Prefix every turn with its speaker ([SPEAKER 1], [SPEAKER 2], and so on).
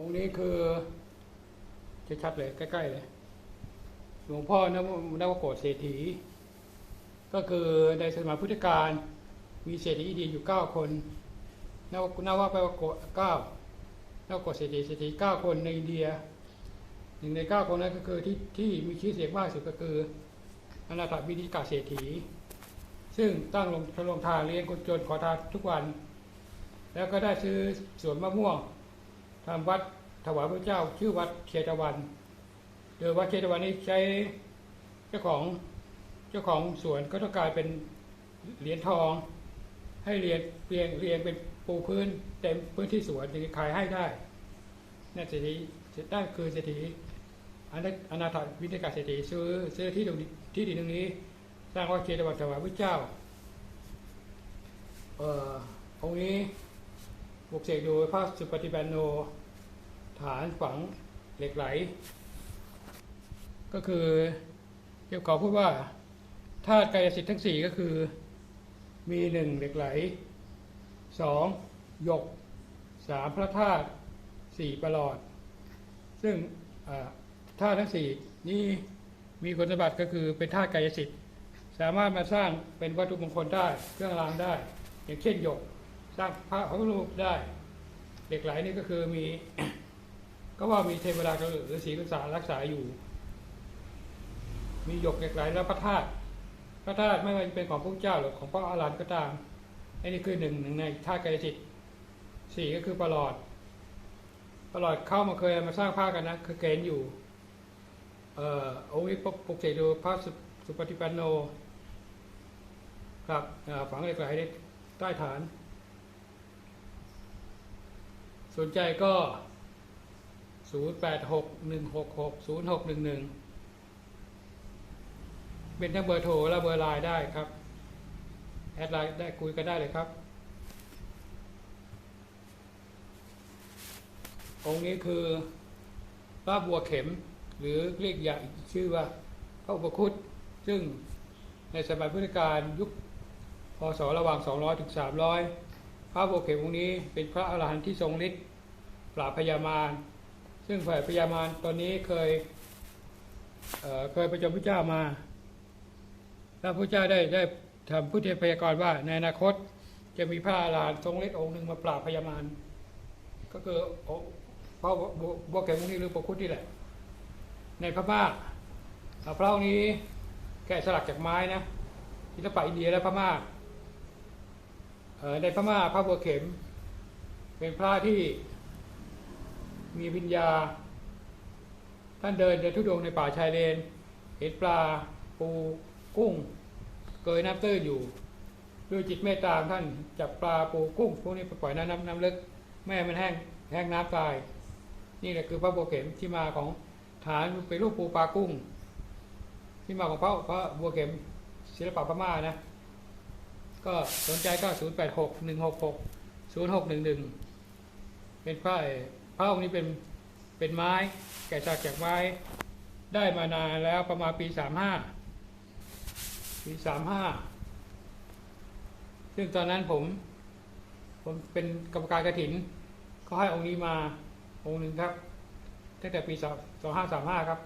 [SPEAKER 1] องค์นี้คือชัดๆเลย ใกล้ๆเลยหลวงพ่อนววนวโกฏเศรษฐี ก็คือในสมัยพุทธกาลมีเศรษฐีดีอยู่เก้าคนนวนวแปลว่าโกฏเก้านวโกฏเศรษฐีเศรษฐีเก้าคนในอินเดียหนึ่งในเก้าคนนั้นก็คือที่ที่มีชื่อเสียงมากสุดก็คืออนาถบิณิกาเศรษฐี ซึ่งตั้งลงลงทานเลี้ยงคนจนขอทานทุกวัน แล้วก็ได้ซื้อสวนมะม่วง ทำวัดถวายพระเจ้า ชื่อวัดเชตวันโดยวัดเชตวันนี้ใช้เจ้าของเจ้าของสวนก็ต้องการเป็นเหรียญทอง ให้เรียนเรียงเรียงเป็นปูพื้นเต็มพื้นที่สวนถึงจะขายให้ได้นั่นเศรษฐีนั่นคือเศรษฐีอนาอนาถวิทยาเศรษฐีซื้อซื้อที่ตรงนี้ที่ดินตรงนี้ สร้างวัดเชตวันถวายพระเจ้าเอ่อองค์นี้ ปลุกเสกโดยพระสุปฏิปันโน ฐานฝังเหล็กไหล ก็คือเกี่ยวกับพูดว่าธาตุกายสิทธิ์ทั้งสี่ก็คือ มีหนึ่งเหล็กไหลสองหยกสามพระธาตุสี่ประหลอด ซึ่งอ่าธาตุทั้งสี่นี้มีคุณสมบัติก็คือเป็นธาตุกายสิทธิ์สามารถมาสร้างเป็นวัตถุมงคลได้เครื่องรางได้ อย่างเช่นหยก สร้างพระพุทธรูปได้เหล็กไหลนี่ก็คือมี ก็ว่ามีเทวดาหรือศีรักษารักษาอยู่ มีหยกเหล็กไหลและพระธาตุพระธาตุไม่ว่าจะเป็นของพระเจ้าหรือของพระอรหันต์ก็ตามอันนี้คือหนึ่งหนึ่งในธาตุกายจิตสี่ก็คือประหลอดประหลอดเข้ามาเคยมาสร้างผ้ากันนะคือเกณฑ์อยู่เอ่อองค์นี้ปกเสดยพระสุสุปฏิปันโนครับฝังเหล็กไหลในใต้ฐาน สนใจก็ 0 8 6 1 6 6 0 6 1 1 เป็นทั้งเบอร์โทรและเบอร์ไลน์ได้ครับ แอดไลน์ได้คุยกันได้เลยครับ องค์นี้คือพระบัวเข็ม หรือเรียกอย่างชื่อว่าพระอุปคุตซึ่งในสมัยพุทธกาลยุคพศระหว่าง 200 ถึง 300 พระบัวเของค์นี้เป็นพระอรหันต์ที่ทรงฤทธิ์ปราบพยามาร ซึ่งฝ่ายพยามารตอนนี้เคยเเคยประจำพระเจ้ามาแล้วพระเจ้าได้ได้ทำพุทธพยากรว่าในอนาคตจะมีพระอรหันต์ทรงฤทธิ์องค์หนึ่งมาปราบพยามาร ก็คือพระบัวบัวเของค์นี้หรือปกคุตนี่แหละ ในพม่าอ่าพระองค์นี้แกะสลักจากไม้นะศิลปะอินเดียและพม่า ในพม่าพระบัวเข็ม เป็นพระที่มีวิญญา ท่านเดินเดินทุดงในป่าชายเลน เห็นปลาปูกุ้ง เกยน้ำตื้นอยู่ ด้วยจิตเมตตางท่านจับปลาปูกุ้งพวกนี้ปล่อยน้ำน้ำน้ำลึก แม่มันแห้งแห้งน้ำตาย นี่แหละคือพระบัวเข็มที่มาของฐานเป็นรูปปูปลากุ้ง ที่มาของพระพระบัวเข็มศิลปะพม่านะ ก็สนใจก็ 0 8 6 1 6 6 0 6 1 1 เป็นพระพระองค์นี้เป็นเป็นไม้ แกะสลักจากไม้ ได้มานานแล้วประมาณปี 35 ปี 35 ซึ่งตอนนั้นผม ผมเป็นกรรมการกระถินเขาให้องค์นี้มาองค์หนึ่งครับตั้งแต่ปี 2535 ครับ